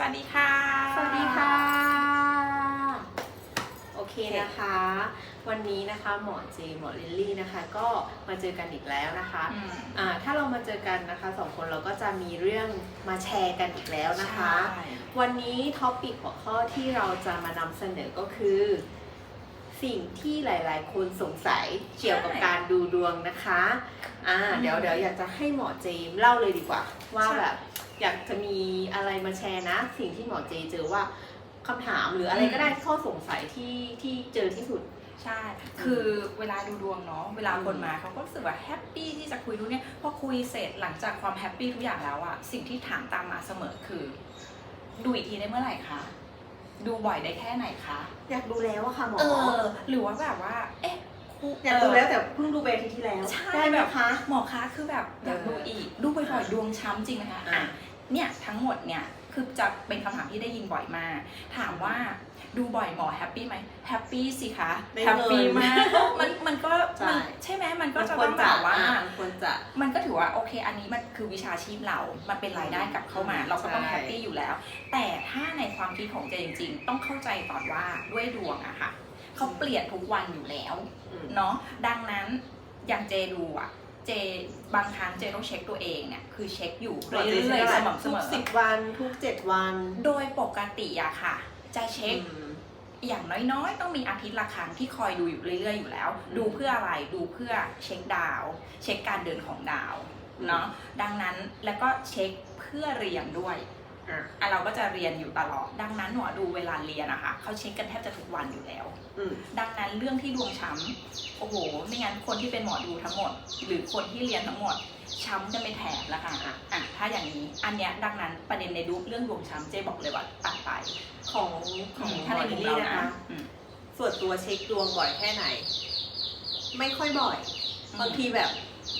สวัสดีค่ะ สวัสดีค่ะ โอเคนะคะ วันนี้นะคะหมอเจหมอลิลลี่นะคะ ก็มาเจอกันอีกแล้วนะคะอืมอ่าถ้าเรามาเจอกันนะคะสองคนเราก็จะมีเรื่องมาแชร์กันอีกแล้วนะคะใช่วันนี้ท็อปิกหัวข้อที่เราจะมานำเสนอก็คือ สิ่งที่หลายๆ คนสงสัยเกี่ยวกับการดูดวงนะคะอ่าเดี๋ยวเดี๋ยวอยากจะให้หมอเจมเล่าเลยดีกว่าว่าแบบ อยากจะมีอะไรมาแชร์นะ สิ่งที่หมอเจเจอว่าคำถามหรืออะไรก็ได้ข้อสงสัยที่ที่เจอที่สุด ใช่ คือเวลาดูดวงเนาะ เวลาคนมาเขาก็รู้สึกว่าแฮปปี้ที่จะคุยรู้เนี่ย พอคุยเสร็จหลังจากความแฮปปี้ทุกอย่างแล้วอะสิ่งที่ถามตามมาเสมอคือ ดูอีกทีได้เมื่อไหร่คะ ดูบ่อยได้แค่ไหนคะ อยากดูแล้วอะค่ะหมอ เออ หรือว่าแบบว่า เอ๊ะ ครูอยากดูแล้วแต่เพิ่งดูไปอาทิตย์ที่แล้วใช่ได้ไหมแบบคะ หมอคะคือแบบอยากดูอีกดูบ่อยๆดวงช้ำจริงไหมคะอะอะเนี่ยทั้งหมดเนี่ยคือจะเป็นคำถามที่ได้ยินบ่อยมากถามว่าดูบ่อยหมอแฮปปี้ไหมแฮปปี้สิคะได้แฮปปี้เงินมากมันมันก็ใช่ มันใช่ไหมมันก็จะควต้รองจะแบบว่า อ่มันควรจะ มันก็ถือว่าโอเค อันนี้มันคือวิชาชีพเรา มันเป็นรายได้กลับเข้ามาอืมเราก็ต้องใช่ แฮปปี้อยู่แล้ว แต่ถ้าในความคิดของเจจริงๆ ต้องเข้าใจก่อนว่าด้วยดวงอะค่ะ เขาเปลี่ยนทุกวันอยู่แล้วอืมเนาะดังนั้นอย่างเจดูอะเจบางครั้งเจต้องเช็คตัวเองเนี่ยคือเช็คอยู่หมอเจเรื่อยใช้ๆสเวลาม่ำเสทุมกอสิบวันทุกเจ็ดวัน โดยปกติอะค่ะ จะเช็คอืมอย่างน้อยๆ ต้องมีอาทิตย์ละครั้งที่คอยดูอยู่เรื่อยๆ อยู่แล้วอืมดูเพื่ออะไรดูเพื่อเช็คดาว เช็คการเดินของดาวอืมเนาะดังนั้นแล้วก็เช็คเพื่อเรียนด้วย อะอะเราก็จะเรียนอยู่ตลอด ดังนั้นหมอดูเวลาเรียนอะค่ะเขาเช็คกันแทบจะทุกวันอยู่แล้ว อืม ดังนั้นเรื่องที่ดวงช้ำโอ้โห ไม่งั้นคนที่เป็นหมอดูทั้งหมด หรือคนที่เรียนทั้งหมด ช้ำจะไม่แถบแล้วค่ะอะอะถ้าอย่างนี้ อันเนี้ยดังนั้นประเด็นในดูเรื่องดวงช้ำเจ๊บอกเลยว่าตัดไปของของถ้าในลิมุลมลี่เรานะนะคะ อืม ส่วนตัวเช็คดวงบ่อยแค่ไหน ไม่ค่อยบ่อย บางทีแบบ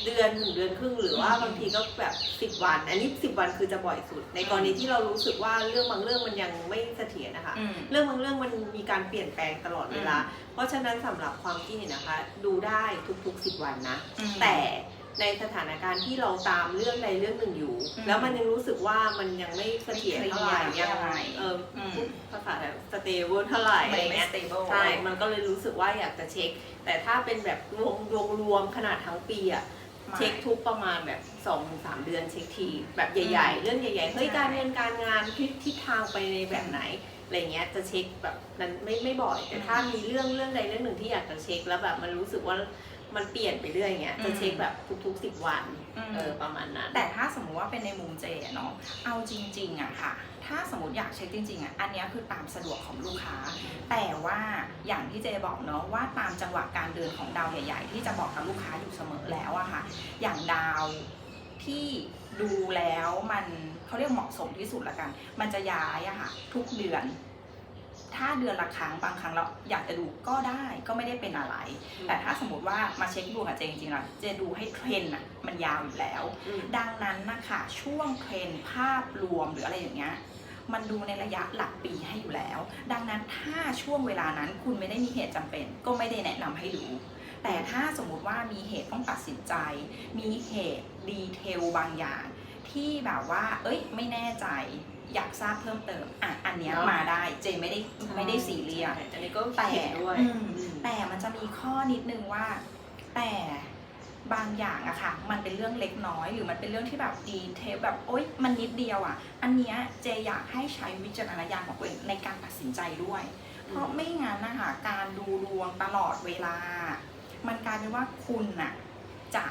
เดือนหนึ่งเดือนครึ่งหรือว่าอืมบางทีก็แบบสิบวัน อันนี้สิบวันคือจะบ่อยสุด ในกรณีที่เรารู้สึกว่าเรื่องบางเรื่องมันยังไม่เสถียรนะคะ อืม เรื่องบางเรื่องมันมีการเปลี่ยนแปลงตลอดเวลา เพราะฉะนั้นสำหรับความคิดเห็นนะคะ ดูได้ทุกๆสิบวันนะ อืม แต่ในสถานการณ์ที่เราตามเรื่องใดเรื่องหนึ่งอยู่ อืมแล้วมันยังรู้สึกว่ามันยังไม่เสถียรเท่าไหร่ไม่เคลียร์ยังเท่าไหร่เอออม พูดภาษาแบบสเตเบิลเท่าไหร่อะไรไม่ไม่เงี้ย stable ใช่ มันก็เลยรู้สึกว่าอยากจะเช็ค แต่ถ้าเป็นแบบรวมรวมรวมขนาดทั้งปีอะ ไม่เช็คทุกประมาณแบบ2อสามเดือนเช็คที แบบใหญ่ๆเรื่องใหญ่ๆเฮ้ยใช่การเงินการงานทิศทิศทางไปในแบบไหนอะไรเงี้ยจะเช็คแบบนั้นไม่ไม่บ่อย แต่ถ้ามีเรื่องเรื่องใดเรื่องหนึ่งที่อยากจะเช็คแล้วแบบมันรู้สึกว่า มันเปลี่ยนไปเรื่อยเงี้ยจะเช็คแบบทุกๆสิบวันอืมเออประมาณนั้น แต่ถ้าสมมุติว่าเป็นในมุมเจอะเนาะเอาจริงๆอะค่ะ ถ้าสมมติอยากเช็คจริงๆอะอันเนี้ยคือตามสะดวกของลูกค้า แต่ว่าอย่างที่เจบอกเนาะว่าตามจังหวะการเดินของดาวใหญ่ๆ ที่จะบอกกับลูกค้าอยู่เสมอแล้วอะค่ะ อย่างดาวที่ดูแล้วมันเขาเรียกเหมาะสมที่สุดละกัน มันจะย้ายอะค่ะทุกเดือน ถ้าเดือนละครั้งบางครั้งเราอยากจะดูก็ได้ก็ไม่ได้เป็นอะไร แต่ถ้าสมมติว่ามาเช็คดวงกับเจจริงๆแล้วเจดูให้เทรนด์อะมันยาวอยู่แล้วอืมดังนั้นนะคะช่วงเทรนด์ภาพรวมหรืออะไรอย่างเงี้ยมันดูในระยะหลักปีให้อยู่แล้ว ดังนั้นถ้าช่วงเวลานั้นคุณไม่ได้มีเหตุจำเป็น ก็ไม่ได้แนะนำให้ดู แต่ถ้าสมมุติว่ามีเหตุต้องตัดสินใจ มีเหตุดีเทลบางอย่าง ที่แบบว่า เอ้ย ไม่แน่ใจ อยากทราบเพิ่มเติมอะอันเนี้ยเนอะมาได้เจไม่ได้ไม่ได้ซีเรียสใช่อันนี้ก็แต่เห็นด้วยอืม อืม แต่มันจะมีข้อนิดนึงว่า แต่บางอย่างอะค่ะ มันเป็นเรื่องเล็กน้อย หรือมันเป็นเรื่องที่แบบดีเทลแบบโอ๊ยมันนิดเดียวอะอันเนี้ยเจอยากให้ใช้วิจารณญาณของตัวเองในการตัดสินใจด้วย เพราะไม่งั้นนะคะการดูดวงตลอดเวลา มันกลายเป็นว่าคุณน่ะจะ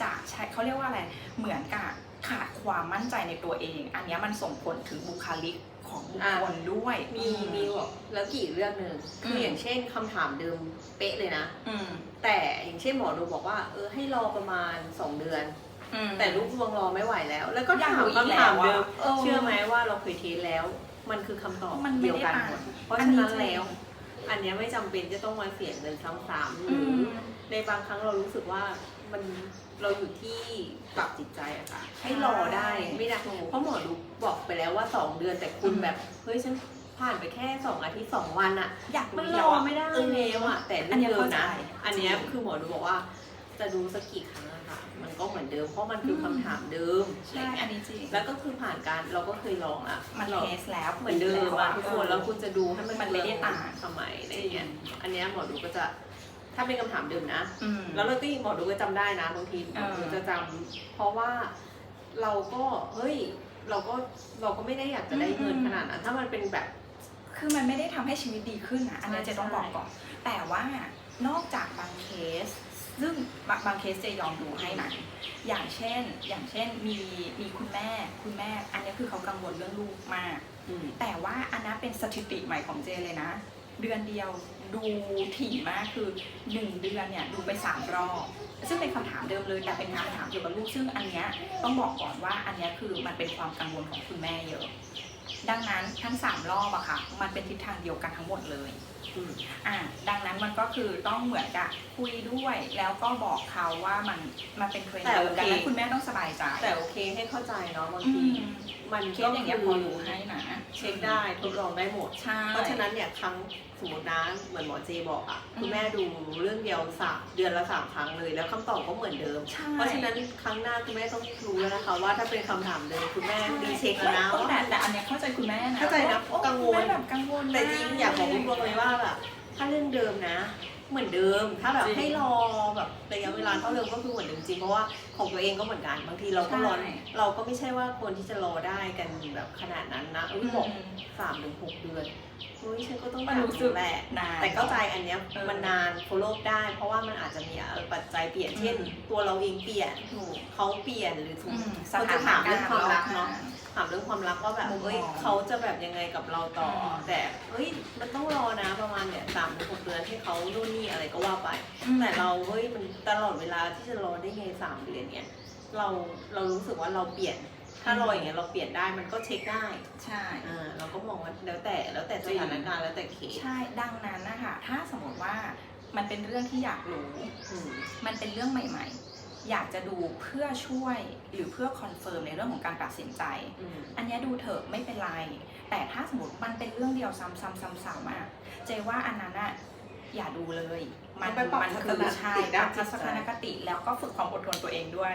จะใช้เขาเรียกว่าอะไรเหมือนกับ ขาดความมั่นใจในตัวเอง อันเนี้ยมันส่งผลถึงบุคลิกของบุคคลด้วย มีมีบอกแล้วกี่เรื่องหนึ่งคือมอย่างเช่นคำถามเดิมเป๊ะเลยนะอืมแต่อย่างเช่นหมอดูบอกว่า เออให้รอประมาณ2เดือนอืมแต่ลูกดวงรอไม่ไหวแล้ว แล้วก็อยากถามรู้อีกคำถามเดิมแล้วอะเชื่อไหมว่าเราเคยเทสแล้ว มันคือคำตอบมันไม่เดียวได้กันอ่านหมดเพราะอันฉะนี้นั้นจริงแล้ว อันเนี้ยไม่จำเป็นจะต้องมาเสียเงินซ้ำๆหอืรือมในบางครั้งเรารู้สึกว่ามัน เราอยู่ที่ปรับจิตใจอะค่ะ ให้รอได้ไม่ได้ถูกเพราะหมอดูบอกไปแล้วว่า 2 เดือนแต่คุณอืมแบบเฮ้ยฉันผ่านไปแค่2อาทิตย์2วันอะอยากมันรู้รแล้วออะไม่ได้เออแล้วอะแต่อันเนี้ยเรื่องเข้าใจนะอันเนี้ยคือหมอดูบอกว่า จะดูสักกี่ครั้งอะค่ะ มันก็ก็เหมือนเดิมเพราะมันคือคำถามเดิมใช่อันนี้จริงแล้วก็คือผ่านการเราก็เคยลองอะมันเราเทสแล้วเหมือนเดิมอะทุกคนแล้วเออคุณจะดูให้มันมันไม่ได้ต่างสมัยอะไรเงี้ยอันเนี้ยหมอดูก็จะ ถ้าเป็นคำถามเดิมนะอืมแล้วเราก็หมอดูก็จำได้นะบางทีหมอดูเออจะจำเพราะว่าเราก็เฮ้ยเราก็เราก็ไม่ได้อยากจะได้เงินขนาดนั้นถ้ามันเป็นแบบ คือมันไม่ได้ทำให้ชีวิตดีขึ้นนะอันเนี้ยใช่เจะต้องบอกก่อน แต่ว่านอกจากบางเคส ซึ่งบางบางเคสเจะยอมดูให้นะอย่างเช่น อย่างเช่นมีมีคุณแม่คุณแม่ อันเนี้ยคือเขากังวลเรื่องลูกมากอืมแต่ว่าอันนั้นเป็นสถิติใหม่ของเจเลยนะ เดือนเดียว ดูถี่มากคือหนึ่งเดือนเนี่ยดูไปสามรอบ ซึ่งเป็นคำถามเดิมเลยแต่เป็นคำถามเกี่ยวกับลูกซึ่งอันเนี้ยต้องบอกก่อนว่าอันเนี้ยคือมันเป็นความกังวลของคุณแม่เยอะ ดังนั้นทั้งสามรอบอะค่ะ มันเป็นทิศทางเดียวกันทั้งหมดเลยอืมอะดังนั้นมันก็คือต้องเหมือนกับคุยด้วย แล้วก็บอกเขาว่ามันมันเป็นเทรนด์แต่เดิโอมเคดังนั้นคุณแม่ต้องสบายใจแต่โอเคให้เข้าใจเนาะบางอืที มมันเคก็สอย่างเงี้ยพคือรู้ให้นะ เช็คได้ทดลองได้หมด ใช่ เพราะฉะนั้นเนี่ยครั้งสมมตินะเหมือนหมอเจบอกอะอืม คุณแม่ดูเรื่องเดียวสามเดือนละสามครั้งเลย แล้วคำตอบก็เหมือนเดิม ใช่เพราะฉะนั้นครั้งหน้าคุณแม่ต้องรู้แล้วนะคะว่าถ้าเป็นคำถามเดิมคุณแม่รีเช็คแล้วนะไม่ว่า แต่แต่อันเนี้ยเข้าใจคุณแม่นะเข้าใจนะโอ้กังวล คุณแม่แบบกังวลแต่จริงอยากบอกตรงๆเลยว่าแบบถ้าเรื่องเดิมนะ เหมือนเดิม ถ้าแบบจริงให้รอแบบระยะเวลาเท่าเดิมก็คือเหมือนเดิมจริงเพราะว่าของตัวเองก็เหมือนกันบางทีเราก็รอใช่ เราก็ไม่ใช่ว่าควรที่จะรอได้กันแบบขนาดนั้นนะอุ้ยบอกอืมสามถึงหกเดือนอุ้ยฉันก็ต้องมันรู้สึกแหละนานแต่เข้าใจอันเนี้ยเออมันนาน follow ได้ เพราะว่ามันอาจจะมีเอ่อปัจจัยเปลี่ยนเช่นอืมตัวเราเองเปลี่ยนถูกเขาเปลี่ยนหรือถูอืกมสเขาถาจะนถามกาเรื่องรณ์ความรักรอบเนาะข้างถามเรื่องความรักว่าแบบมุมมองเอ้ยเขาจะแบบยังไงกับเราต่ออมแต่เฮ้ยมันต้องรอนะประมาณเนี่ยสามถึงหกเดือนให้เขานู่นนี่อะไรก็ว่าไปอืมแต่เราเฮ้ยมันตลอดเวลาที่จะรอได้ไงสามเดือนเนี่ยเราเรารู้สึกว่าเราเปลี่ยน ถ้ารออย่างเงี้ยเราเปลี่ยนได้มันก็เช็คได้ใช่อ่าเราก็มองว่าแล้วแต่แล้วแต่สถานการณ์แล้วแต่เคสใช่ดังนั้นนะคะถ้าสมมติว่ามันเป็นเรื่องที่อยากรู้ อืมมันเป็นเรื่องใหม่ ๆ อยากจะดูเพื่อช่วยหรือเพื่อคอนเฟิร์มในเรื่องของการตัดสินใจ อืมอันเนี้ยดูเถอะไม่เป็นไร แต่ถ้าสมมติมันเป็นเรื่องเดียวซ้ำๆๆๆอะเจว่าอันนั้นอะอย่าดูเลย มันไปปรับมันทัศคือนคติใช่ด้าปรับนจิตใจทัศนคติแล้วก็ฝึกความอดทนตัวเองด้วย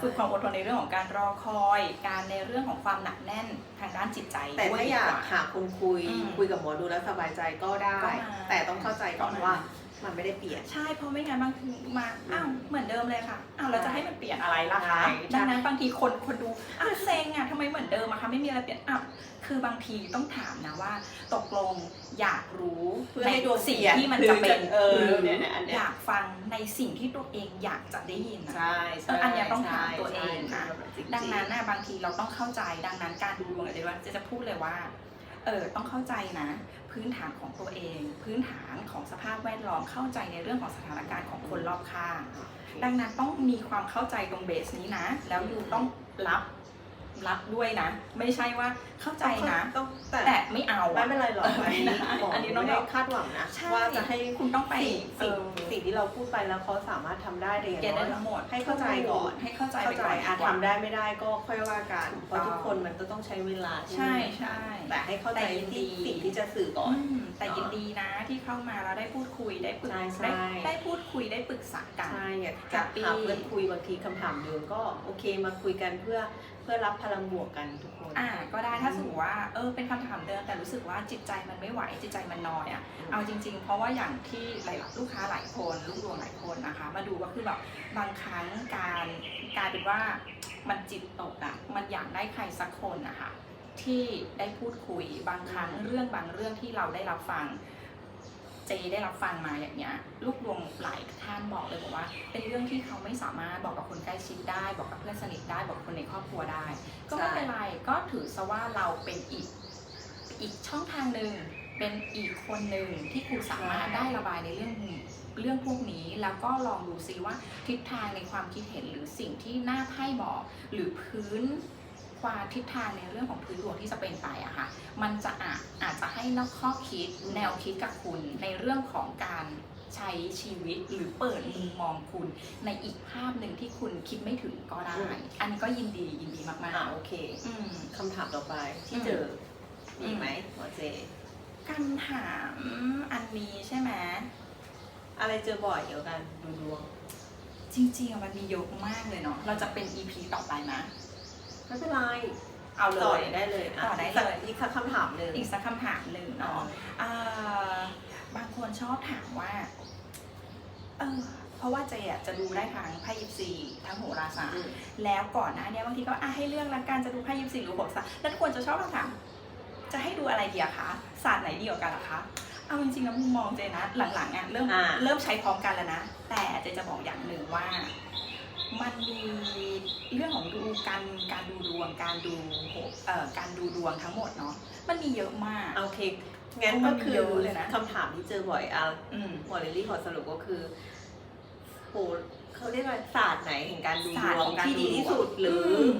ฝึกความอดทนในเรื่องของการรอคอย การในเรื่องของความหนักแน่นทางด้านจิตใจแต่ด้วยถ้าดีอยากว่าหาคนคุยอืมคุยกับหมอดูแล้วสบายใจก็ได้ก็มาแต่ต้องเข้าใจก่อนก็มาว่า มันไม่ได้เปลี่ยน ใช่เพราะไม่งั้นบางทีมาอ้าวเหมือนเดิมเลยค่ะอ้าวเราจะให้มันเปลี่ยนอะไรล่ะใช่คะดังนั้นบางทีคนคนดูอ้าวเซ็งอะทำไมเหมือนเดิมอะคะไม่มีอะไรเปลี่ยนอ้าวคือบางทีต้องถามนะว่า ตกลงอยากรู้เพื่อให้ดวงสิ่งเปลี่ยนที่มันจะเป็นหรือจะเออหรือเนี่ยเนี่ยอันเนี้ยอยากฟังในสิ่งที่ตัวเองอยากจะได้ยินนะใช่เอออันเนี้ยต้องถามตัวเองนะจริๆดังนั้นนะบางทีเราต้องเข้าใจดังนั้นการดูดวงอะไรว่าจะจะพูดเลยว่าเออต้องเข้าใจนะ พื้นฐานของตัวเอง พื้นฐานของสภาพแวดล้อมเข้าใจในเรื่องของสถานการณ์ของคนรอบข้าง ดังนั้นต้องมีความเข้าใจตรงเบสนี้นะ แล้วยูต้องรับ รับด้วยนะ ไม่ใช่ว่าเข้าใจนะต้องแต่แต่ไม่เอาไม่อะเป็นไรหรอกอันนี้ไม่ได้หมออันนี้ไม่ต้องได้คาดหวังนะใช่ว่าจะให้คุณต้องไปสิ่งเอสิ่งอสิ่งที่เราพูดไปแล้วเขาสามารถทำได้แต่อย่างเก็ตน้ได้อยทั้งหมดให้เข้าใจก่อนให้เข้าใจเข้าไปใจก่อนอาจดีกว่าทำได้ไม่ได้ก็ค่อยว่ากันถูกเพราะทุกต้องคนมันก็ต้องใช้เวลาใช่ใช่แต่ให้เข้าใจแต่ยินดีที่สิ่งที่จะสื่อก่อนอืมแต่ยินดีนะที่เข้ามาแล้วได้พูดคุยได้ปรึกใช่ใช่ได้ได้พูดคุยได้ปรึกษากันใช่อยากแฮจะปปี้หาเพื่อนคุยบางทีคำถามเดิมก็โอเคมาคุยกันเพื่อเพื่อรับพลังบวกกันทุกคน อ่าก็ได้ถ้าสมมติว่าเออเป็นคำถามเดิมแต่รู้สึกว่าจิตใจมันไม่ไหวจิตใจมันนอยอะเอาจริง ๆ เพราะว่าอย่างที่หลายลูกค้าหลายคนลูกดวงหลายคนนะคะ มาดูก็คือแบบบางครั้งการกลายเป็นว่ามันจิตตกอะมันอยากได้ใครสักคนนะคะที่ได้พูดคุยบางครั้งเรื่องบางเรื่องที่เราได้รับฟัง เจได้รับฟังมาอย่างเงี้ยลูกดวงหลายท่านบอกเลยบอกว่า เป็นเรื่องที่เขาไม่สามารถบอกกับคนใกล้ชิดได้ บอกกับเพื่อนสนิทได้บอกกับคนในครอบครัวได้ ก็ไม่เป็นไรก็ถือซะว่าเราเป็นอีกอีกช่องทางหนึ่งเป็นอีกคนหนึ่งที่คุณสามารถได้ระบายในเรื่องเรื่องพวกนี้แล้วก็ลองดูซิว่าทิศทางในความคิดเห็นหรือสิ่งที่หน้าไพ่บอกหรือพื้น ความทิศทางในเรื่องของพื้นดวงที่จะเป็นไปอะค่ะมันจะอาจอาจจะให้นอกข้อคิดอืมแนวคิดกับคุณในเรื่องของการใช้ชีวิตหรือเปิดมุมมองคุณในอีกภาพหนึ่งที่คุณคิดไม่ถึงก็ได้ อันนี้ก็ยินดียินดีมากอ่าโอเคๆอืม คำถามต่อไปที่อืมเจอมีไหมหมอเจ คำถามอันนี้ใช่ไหม อะไรเจอบ่อยเกี่ยวกันดูดวงจจริงๆอะมันมีเยอะมากเลยเนาะ เราจะเป็น EP ต่อไปนะ ไม่เป็นไรเอาเลต่อยได้เลยะต่อได้เลยอีกสักคำถามหนึ่ง อีกสักคำถามหนึ่งเนาะอ่าบางคนชอบถามว่า เออ เพราะว่าเจอะจะดูได้ทางไพ่ยิปซีทั้งโหราศาสตอืร์ ม แล้วก่อนหน้าเนี้ยบางทีก็อะให้เลือกละกันจะดูไพ่ยิปซีหรือโหราศาสตร์แล้วทุกคนจะชอบมาถาม จะให้ดูอะไรดีอะคะศาสตร์ไหนดีกว่ากันอะคะ เอาจริงๆนะมุมมองเจนะ หลังๆอะเริ่มอ่า เริ่มใช้พร้อมกันแล้วนะ แต่เจจะบอกอย่างหนึ่งว่า มันมีเรื่องของดูการการดูดวงการดูโหเอ่อการดูดวงทั้งหมดเนาะมันมีเยอะมากโอเคงั้นมัก็นมีคือเยอะเลยนะคำถามที่เจอบ่อยอะอืมหมอลิลลี่ขอสรุปก็คือโหเขาเรียกว่าศาสตร์ไหนแห่งการดูศาสตร์ดวของงการที่ดีที่สุดดูดวงหรืออม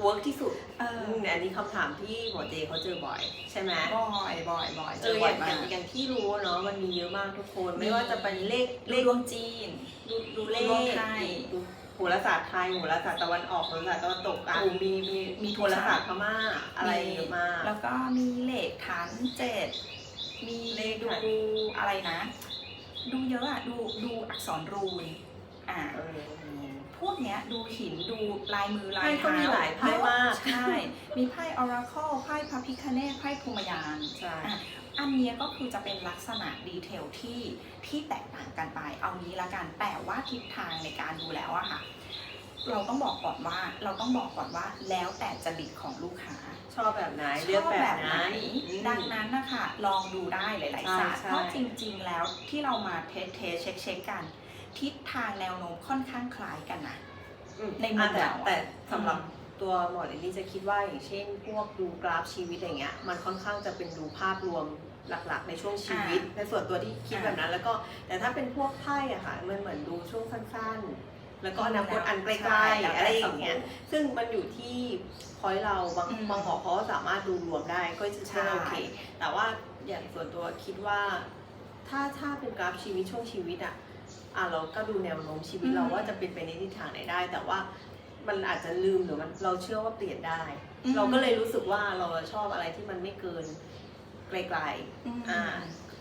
เวิร์กที่สุดเออมอันนี้คำถามที่หมอเจเขาเจอบ่อย ใช่ไหมบ่อยบ่อยบ่อยเอเจอออบ่อย่างยอมาย่ากงอย่างที่รู้เนาะมันมีเยอะมากทุกคนมีไม่ว่าจะเป็นเลขเลเลขขดวงจีน ดูดูเลดวงขไทยดู โหราศาสตร์ไทยโหราศาสตร์ตะวันออกโหราศาสตร์ตะวันตกอะโอ้มีมีมีโหราศาสตร์พม่าอะไรเยอะมากแล้วก็มีเลขฐานเจ็ดมีเลขดูฐานอะไรนะ ดูเยอะอะดูดูอักษรรูนอ่าเออพวกเนี้ยดูหินดูลายมือลายไพ่ก็เท้ามีหลายไพ่มาก ใช่ มีไพ่ออราเคิลไพ่พระพิคเนตไพ่ภูมยานใช่ อะอันเนี้ยก็คือจะเป็นลักษณะดีเทลที่ที่แตกต่างกันไป เอางี้ละกันแต่ว่าทิศทางในการดูแล้วอะค่ะ เราต้องบอกก่อนว่าเราต้องบอกก่อนว่าแล้วแต่จริตของลูกค้าชอบแบบไหนชเลือกอบแบแบบบไหไหนนอืมดังนั้นนะคะลองดูได้หลายใช่ๆศาสตร์ใช่เพราะจริง ๆ แล้วที่เรามาเทสเทสเช็คเช็คกัน ทิศทางแนวโน้มค่อนข้างคล้ายกันนะอืมในมุมอะแต่เราอะแต่สำหรับอืมตัวหมอลิลลี่จะคิดว่าอย่างเช่น พวกดูกราฟชีวิตอะไรเงี้ยมันค่อนข้างจะเป็นดูภาพรวม หลักๆ ในช่วงชีวิต ในส่วนตัวที่คิดอ่าแบบนั้น แล้วก็แต่ถ้าเป็นพวกไพ่อะค่ะมันเหมือนดูช่วงสั้นๆ แล้วก็อนาคตอันไกลใช่ๆแล้วแต่อะไรอย่างเงี้ยสมมุติซึ่งมันอยู่ที่พอยเราบางอืมบางหมอเขาก็สามารถดูรวมได้ก็จะใช่โอเค แต่ว่าอย่างส่วนตัวคิดว่า ถ้าถ้าเป็นกราฟชีวิตช่วงชีวิตอะอะเราก็ดูแนวโน้มชีวิตเราว่าจะเป็นไปในทิศทางไหนได้ แต่ว่ามันอาจจะลืมหรือมันเราเชื่อว่าเปลี่ยนได้อืมเราก็เลยรู้สึกว่าเราชอบอะไรที่มันไม่เกิน ไกลอืมๆอ่า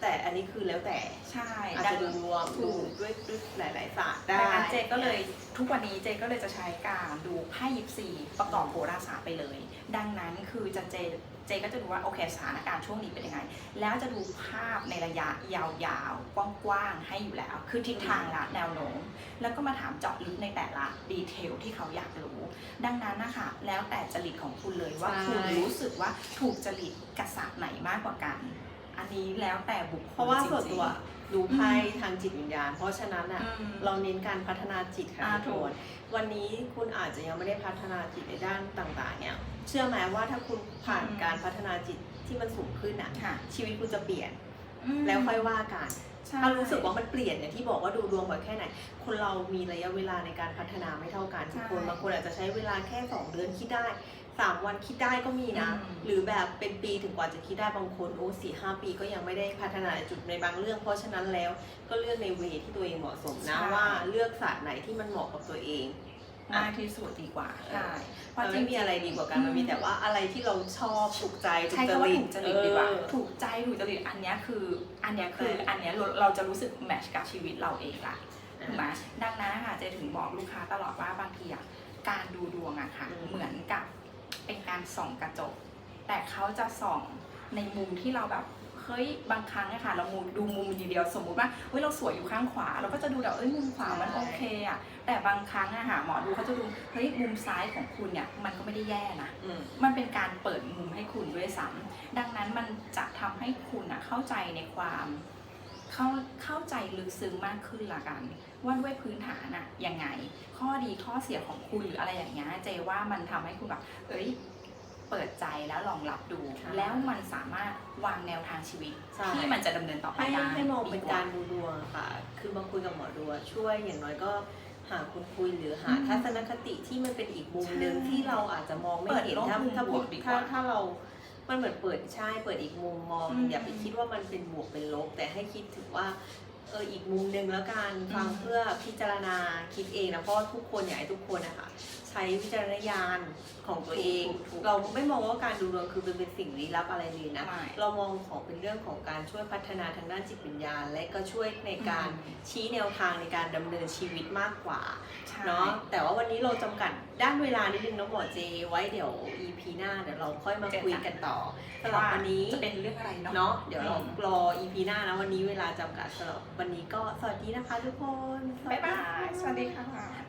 แต่อันนี้คือแล้วแต่ใช่อาจดัจะงดูรวมถูดูกด้วยด้วยหลายๆศาสตร์ดัได้งนั้นเจก็เลยทุกวันนี้เจก็เลยจะใช้การดูไพ่ยิปซีประกอบโหราศาสตร์ไปเลย ดังนั้นคือจะเจเจก็จะดูว่าโอเคสถานการณ์ช่วงนี้เป็นยังไง แล้วจะดูภาพในระยะยาวๆ กว้างๆ ให้อยู่แล้ว คือทิศทางละแนวโน้ม แล้วก็มาถามเจาะลึกในแต่ละดีเทลที่เขาอยากรู้ ดังนั้นนะคะแล้วแต่จริตของคุณเลยว่าใช่คุณรู้สึกว่าถูกจริตกษัตริย์ไหนมากกว่ากัน อันนี้แล้วแต่บุคคลเพราะว่าจงๆส่วนตัวดูไพ่ทางจิตวิญญาณ เพราะฉะนั้นอะอืมเราเน้นการพัฒนาจิตค่ะอ่าทุกถูคกนวันนี้คุณอาจจะยังไม่ได้พัฒนาจิตในด้านต่างๆ เนี่ย เชื่อไหมว่าถ้าคุณผ่านอืมการพัฒนาจิตที่มันสูงขึ้นอะค่ะชีวิตคุณจะเปลี่ยน อืม แล้วค่อยว่ากัน ใช่ถ้ารู้สึกว่ามันเปลี่ยนอย่างที่บอกว่าดูดวงบ่อยแค่ไหน คนเรามีระยะเวลาในการพัฒนาไม่เท่ากันทุกคนใช่บางคนอาจจะใช้เวลาแค่ 2 เดือนคิดได้ 3 วันคิดได้ก็มีนะ อืม หรือแบบเป็นปีถึงกว่าจะคิดได้บางคนโอ้สี่ห้าปีก็ยังไม่ได้พัฒนาจุดในบางเรื่อง เพราะฉะนั้นแล้วก็เลือกในเวที่ตัวเองเหมาะสมนะว่าเลือกศาสตร์ไหนที่มันเหมาะกับตัวเอง มากที่สุดดีกว่าใช่เพมันราะจไม่ริงมีอะไรดีกว่ากันมันมีแต่ว่าอะไรที่เราชอบถูกใจถูใช้กจคำว่าริตถูกจริตดีกว่าเออถูกใจถูกจริตอันเนี้ยคืออันเนี้ยคือใช่อันเนี้ยเราเราจะรู้สึกแมทช์กับชีวิตเราเองละถูกไหมดังนั้นนะคะเจถึงบอกลูกค้าตลอดว่าบางทีอะการดูดวงอะค่ะอืมเหมือนกับเป็นการส่องกระจก แต่เขาจะส่องในมุมที่เราแบบ เฮ้ยบางครั้งอะค่ะ เรามุมดูมุมเดียวสมมุติว่าเฮ้ยเราสวยอยู่ข้างขวา เราก็จะดูแบบเอ้ยมุมขวามันโอเคอะแต่บางครั้งอะค่ะหมอดูเขาจะดูเฮ้ยมุมซ้ายของคุณเนี่ยมันก็ไม่ได้แย่นะอืมมันเป็นการเปิดมุมให้คุณด้วยซ้ำดังนั้นมันจะทำให้คุณอะเข้าใจในความเข้าเข้าใจลึกซึ้งมากขึ้นละกัน ว่าด้วยพื้นฐานอะยังไง ข้อดีข้อเสียของคุณหรืออะไรอย่างเงี้ยเจว่ามันทำให้คุณแบบเอ้ย เปิดใจแล้วลองรับดูใช่แล้วมันสามารถวางแนวทางชีวิต ใช่ ที่มันจะดำเนินต่อไปให้ได้ให้มองเป็นดีว่การดูดวงอะค่ะ คือมาคุยกับหมอดูอะช่วยอย่างน้อยก็หาคุณคุยหรือหาอืมทัศนคติที่มันเป็นอีกมุมหนึ่งใช่ที่เราอาจจะมองไม่เห็นเปิดโลกถ้ามุมถ้าบวกดีกว่าถ้าถ้าเรา มันเหมือนเปิดใช่เปิดอีกมุมมองอืมอย่าไปคิดว่ามันเป็นบวกเป็นลบ แต่ให้คิดถึงว่าเอออีกมุมหนึ่งแล้วกันฟังอืมเพื่อพิจารณาคิดเองนะเพราะว่าทุกคนอยากให้ทุกคนนะคะ ช้วิจารณญาณของตัวเองถูกถูกเราไม่มองว่าการดูดวงคือเป็นสิ่งลี้ลับอะไรเลยนะ ไม่เรามองของเป็นเรื่องของการช่วยพัฒนาทางด้านจิตวิญญาณ และก็ช่วยในการอืม ชี้แนวทางในการดำเนินชีวิตมากกว่า ใช่เนาะแต่ว่าวันนี้เราจำกัดด้านเวลานิดนึงน้องหมอเจ ไว้เดี๋ยว EP หน้าเดี๋ยวเราค่อยมาคุยกันต่อสำหรับวันนี้จะเป็นเรื่องอะไรเนาะ เนาะเดี๋ยวเราอืมรอ EP หน้านะวันนี้เวลาจำกัดสำหรับวันนี้ก็สวัสดีนะคะทุกคน บ๊ายบาย สวัสดีค่ะ